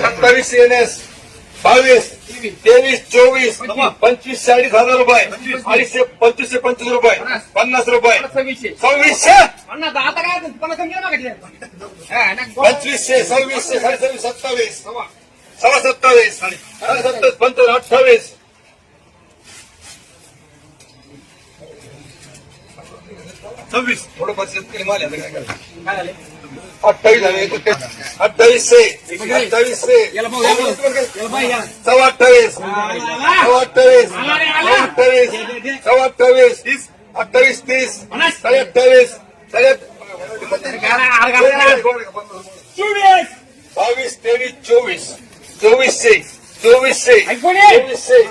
सत्तावीस N S बावीस तेवीस चोवीस पंचवीस चाळीस हजार रुपये. अडीचशे पंचवीसशे पंचवीस रुपये. पन्नास रुपये. सव्वीसशे. पंचवीसशे सव्वीसशे साडेसव्वीस सत्तावीस. सव्वा. सत्तावीस साडे सत्तावीस पंचावन्न अठ्ठावीस. सव्वीस. थोडं शेतकरी माल आहे? काय झाले? अठ्ठावीस झाले एकोणतीस. अठ्ठावीसशे अठ्ठावीसशे याला भाऊ, याला भाऊ. याला बाई, या. सव्वा अठ्ठावीस. सव्वा अठ्ठावीस. सव्वा अठ्ठावीस. सव्वा अठ्ठावीस. अठ्ठावीस तीस. साडे अठ्ठावीस. साडे चोवीस. बावीस तेवीस चोवीस. चोवीसशे चोवीसशे. चोवीसशे?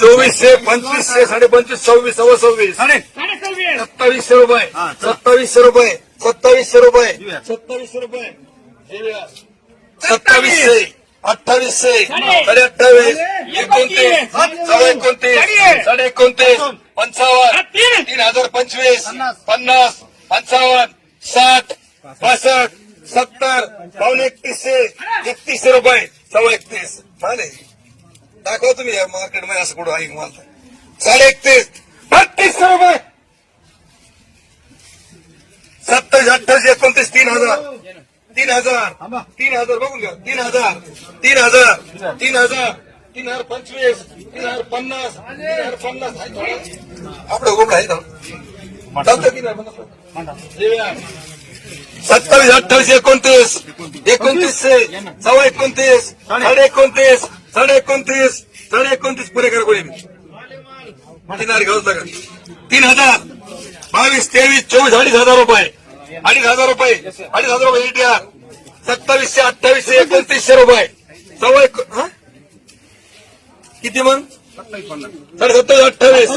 चोवीसशे पंचवीसशे साडे पंचवीस सव्वीस सव्वा सव्वीस. सत्तावीसशे रुपये. सत्तावीसशे रुपये. सत्तावीसशे रुपये. सत्तावीसशे रुपये. सत्तावीसशे. अठ्ठावीसशे. साडे. अठ्ठावीस. एकोणतीस. सव्वा एकोणतीस. साडे. एकोणतीस. पंचावन्न. तीन. हजार पंचवीस. पन्नास. पंचावन्न. साठ. पासष्ट सत्तर. पावणे एकतीसशे. एकतीसशे रुपये. सव्वा एकतीस. माने. दाखवा तुम्ही या मार्केटमध्ये असं कुठं आहे माल. साडे एकतीस. बत्तीसशे रुपये सत्तावीस अठ्ठावीस एकोणतीस तीन हजार तीन हजार. तीन हजार बघून घ्या. तीन हजार. तीन हजार. तीन हजार. तीन हजार पंचवीस. तीन हजार पन्नास. तीन हजार पन्नास. आपलं गोबड आहे. सत्तावीस अठ्ठावीस एकोणतीस. एकोणतीसशे सव्वा एकोणतीस. साडे एकोणतीस. साडे एकोणतीस. साडे एकोणतीस पुरे करा कोणी तीन हजार घालून टाका. तीन हजार. बावीस तेवीस चोवीस अडीच हजार रुपये. अडीच हजार रुपये. अडीच हजार रुपये इंडिया सत्तावीसशे अठ्ठावीसशे एकोणतीसशे रुपये. सव्वा एक हा? किती मग? साडे सत्तावीस अठ्ठावीस.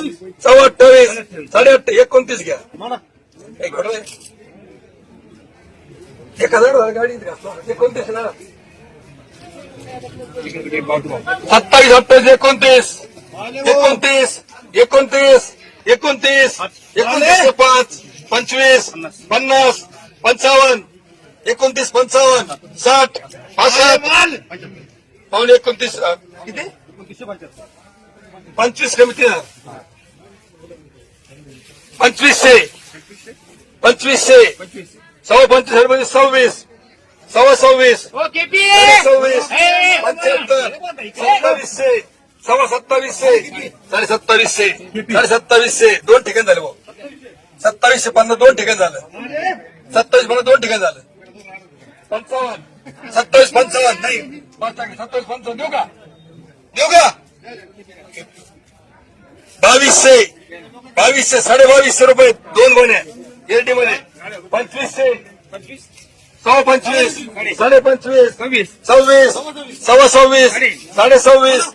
सव्वा अठ्ठावीस. साडे अठ्ठ एकोणतीस घ्या. एक एक हजार एकोणतीस ना. सत्तावीस अठ्ठावीस एकोणतीस. एकोणतीस एकोणतीस एकोणतीस. एकोणतीसशे पाच पंचवीस पन्नास पंचावन्न. एकोणतीस पंचावन्न साठ पासष्ट पावणे एकोणतीस किती पंचवीस कमी तीन. पंचवीसशे पंचवीसशे सव्वा पंचवीस म्हणजे सव्वीस सव्वा सव्वीस ओके पी सव्वीस पंच्याहत्तर सत्तावीसशे सव्वा सत्तावीसशे साडे सत्तावीसशे साडे सत्तावीसशे दोन ठिकाण झाले भाऊ सत्तावीसशे पन्नास दोन ठिकाण झालं सत्तावीस पन्नास दोन ठिकाण झालं पंचावन्न. सत्तावीस पंचावन्न. नाही. सत्तावीस पंचावन्न. देऊ का? देऊ का? बावीसशे. बावीसशे साडे बावीसशे रुपये दोन गोण्या एलटी मध्ये. पंचवीसशे. सव्वा पंचवीस. साडे पंचवीस सव्वीस. सव्वा सव्वीस. साडे सव्वीस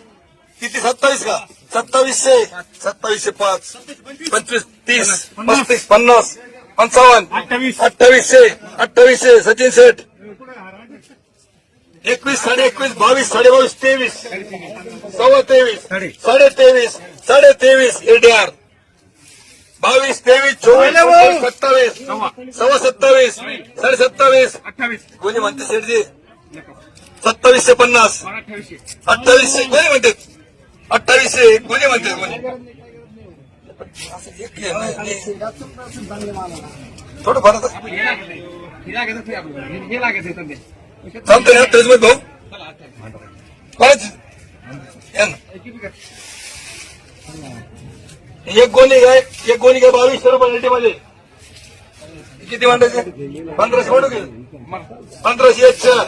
किती? सत्तावीस का? सत्तावीसशे. सत्तावीसशे पाच. पंचवीस तीस. पस्तीस पन्नास. पंचावन्न. अठ्ठावीसशे. अठ्ठावीसशे. सचिन सेठ एकवीस साडे एकवीस बावीस साडे बावीस तेवीस सव्वा तेवीस साडे तेवीस साडे तेवीस एडीआर बावीस तेवीस चोवीस सत्तावीस सव्वा सत्तावीस साडे सत्तावीस कोणी म्हणते शेठजी सत्तावीसशे पन्नास अठ्ठावीसशे कोणी म्हणते अठ्ठावीसशे कोणी म्हणते कोणी हे. थोडं फार आता. हे लागायचं सांगतो ना तेच भाऊ. कोणाच एक गोणी घ्या एक गोणी घ्या बावीसशे रुपये लिटी मध्ये किती मांडायचे? पंधराशे म्हणू घे. पंधराशे एक चार.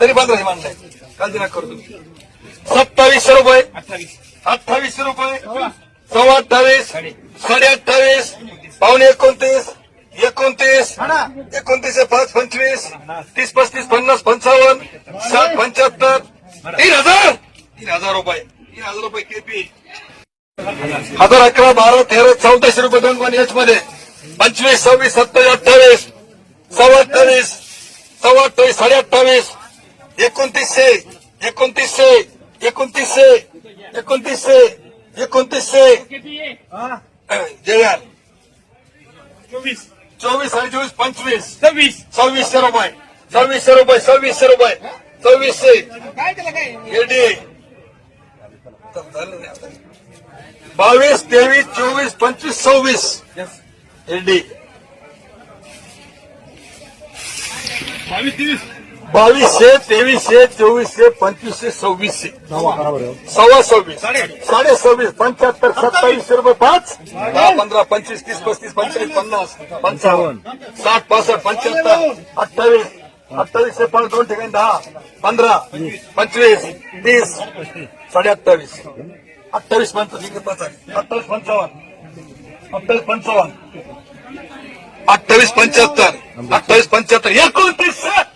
तरी पंधराशे मांडलाय. काल दिनाक करतो सत्तावीसशे रुपये. अठ्ठावीसशे रुपये. सव्वा अठ्ठावीस. साडे अठ्ठावीस. पावणे एकोणतीस. एकोणतीस एकोणतीसशे पाच पंचवीस तीस पस्तीस पन्नास पंचावन्न साठ पंच्याहत्तर. तीन हजार. तीन हजार रुपये. तीन हजार रुपये केपी. हजार अकरा बारा तेरा चौदाशे रुपये दोन वन एच मध्ये पंचवीस सव्वीस सत्तावीस अठ्ठावीस सव्वा अठ्ठावीस सव्वा अठ्ठावीस साडे अठ्ठावीस एकोणतीसशे एकोणतीसशे एकोणतीसशे. एकोणतीसशे एकोणतीसशे जयवाल चोवीस आणि चोवीस पंचवीस. सव्वीस. सव्वीसशे रुपये. सव्वीसशे रुपये सव्वीसशे रुपये. सव्वीसशे एडी बावीस तेवीस चोवीस पंचवीस सव्वीस. एडी बावीस तेवीस. बावीसशे तेवीसशे चोवीसशे पंचवीसशे सव्वीसशे. सव्वा सव्वीस. साडे सव्वीस पंच्याहत्तर सत्तावीसशे रुपये पाच. दहा पंधरा पंचवीस तीस पस्तीस पंचेचाळीस पन्नास पंचावन्न. साठ पासष्ट पंच्याहत्तर अठ्ठावीस. अठ्ठावीसशे पाच दोन ठिकाणी दहा. पंधरा पंचवीस तीस साडे अठ्ठावीस अठ्ठावीस पंचावन्न अठ्ठावीस पंचावन्न. अठ्ठावीस पंचावन्न. अठ्ठावीस पंच्याहत्तर. अठ्ठावीस पंच्याहत्तर. एकोणतीसशे.